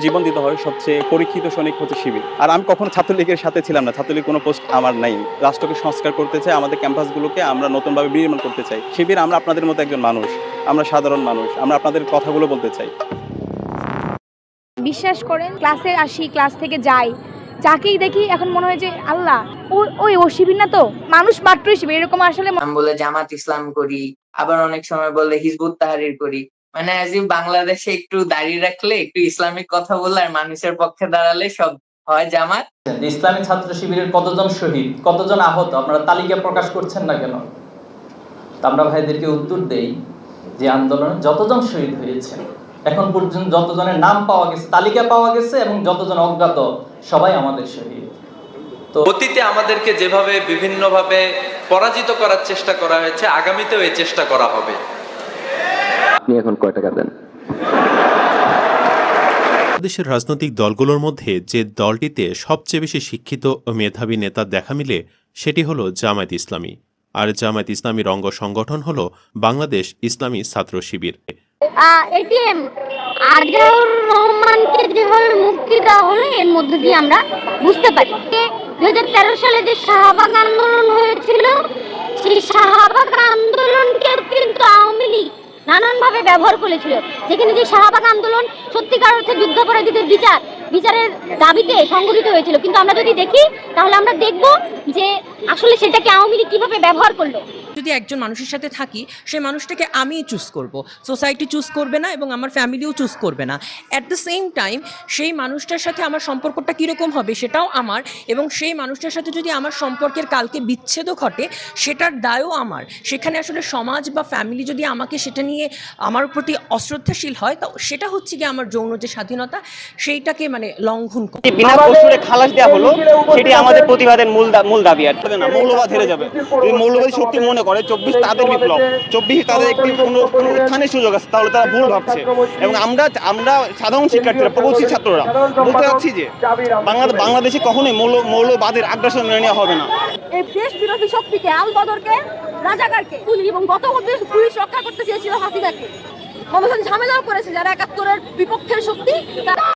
জীবন দিতে হয় সবচেয়ে পরীক্ষিত সৈনিক হচ্ছে শিবির। আর আমি কখনো ছাত্রলীগের সাথে ছিলাম না ছাত্রলীগ কোনো পোস্ট আমার নাই। রাষ্ট্রকে সংস্কার করতে চাই আমাদের ক্যাম্পাসগুলোকে আমরা নতুনভাবে বিনির্মাণ করতে চাই। শিবির আমরা আপনাদের মতো একজন মানুষ আমরা সাধারণ মানুষ আমরা আপনাদের কথাগুলো বলতে চাই। বিশ্বাস করেন ক্লাসে আসি ক্লাস থেকে যাই। যাকেই দেখি এখন মনে হয় যে আল্লাহ ও- ওই ও শিবির না তো? মানুষ মাত্রই শিবির এরকম আসলে আমি বলে জামাত ইসলাম করি আবার অনেক সময় বলে হিজবুত তাহারির করি। মানে আজ বাংলাদেশে একটু দাঁড়িয়ে রাখলে একটু ইসলামিক কথা বললে আর মানুষের পক্ষে দাঁড়ালে সব হয় জামাত। ইসলামী ছাত্র শিবিরের কতজন শহীদ? কতজন আহত? আপনারা তালিকা প্রকাশ করছেন না কেন? আমরা ভাইদেরকে উত্তর দেই যে আন্দোলনে যতজন শহীদ হয়েছে এখন পর্যন্ত যতজনের নাম পাওয়া গেছে তালিকা পাওয়া গেছে এবং যতজন অজ্ঞাত সবাই আমাদের শহীদ। তো অতীতে আমাদেরকে যেভাবে বিভিন্নভাবে পরাজিত করার চেষ্টা করা হয়েছে আগামীতেও এই চেষ্টা করা হবে। এখন কয় টাকা দেন? দেশের রাজনৈতিক দলগুলোর মধ্যে যে দলটিতে সবচেয়ে বেশি শিক্ষিত ও মেধাবী নেতা দেখা মিলে সেটি হলো জামায়াত ইসলামী। আর জামায়াত ইসলামীর অঙ্গ সংগঠন হলো বাংলাদেশ ইসলামী ছাত্র শিবির। এটিএম আজহারুর রহমানকে যেভাবে মুক্তি দেওয়া হলো এর মধ্যে দিয়ে আমরা বুঝতে পারি। দুই হাজার তেরো সালে যে শাহবাগ আন্দোলন হয়েছিল সেই শাহবাগ আন্দোলনকে নানানভাবে ব্যবহার করেছিল। যেখানে যে শাহবাগ আন্দোলন সত্যিকার অর্থে যুদ্ধাপরাধীদের বিচার, বিচারের দাবিতে সংগঠিত হয়েছিল। কিন্তু আমরা যদি দেখি, তাহলে আমরা দেখব যে আসলে সেটাকে আওয়ামী লীগ কীভাবে ব্যবহার করল। যদি একজন মানুষের সাথে থাকি সেই মানুষটাকে আমিই চুজ করব। সোসাইটি চুজ করবে না এবং আমার ফ্যামিলিও চুজ করবে না। অ্যাট দ্য সেম টাইম সেই মানুষটার সাথে আমার সম্পর্কটা কীরকম হবে সেটাও আমার এবং সেই মানুষটার সাথে যদি আমার সম্পর্কের কালকে বিচ্ছেদও ঘটে সেটার দায়ও আমার। সেখানে আসলে সমাজ বা ফ্যামিলি যদি আমাকে সেটা নিয়ে আমার প্রতি অশ্রদ্ধাশীল হয় তো সেটা হচ্ছে কি আমার যৌন যে স্বাধীনতা সেইটাকে মানে লঙ্ঘন করে বিনা কসুরে খালাস দেওয়া হলো সেটি আমাদের প্রতিবাদের মূল মূল দাবি আর না মৌলবাদ হেরে যাবে। যদি মৌলবাদী শক্তি মনে করে চব্বিশ তাদের বিপ্লব। চব্বিশ তাদের একটি পুনরুত্থানের সুযোগ আছে, তাহলে তারা ভুল ভাবছে। এবং আমরা আমরা সাধারণ শিক্ষার্থীরা, প্রগতিশীল ছাত্ররা, বলতে চাচ্ছি যে বাংলাদেশ কখনোই মৌল মৌলবাদের আগ্রাসন মেনে নেওয়া হবে না। এই দেশ বিরোধী শক্তিকে, আল রাজাকারকে, এবং গত দেশ পুলিশ রক্ষা করতে চেয়েছিল হাসিনাকে। মমতা ঝামেলাও করেছে যারা একাত্তরের বিপক্ষের শক্তি তারা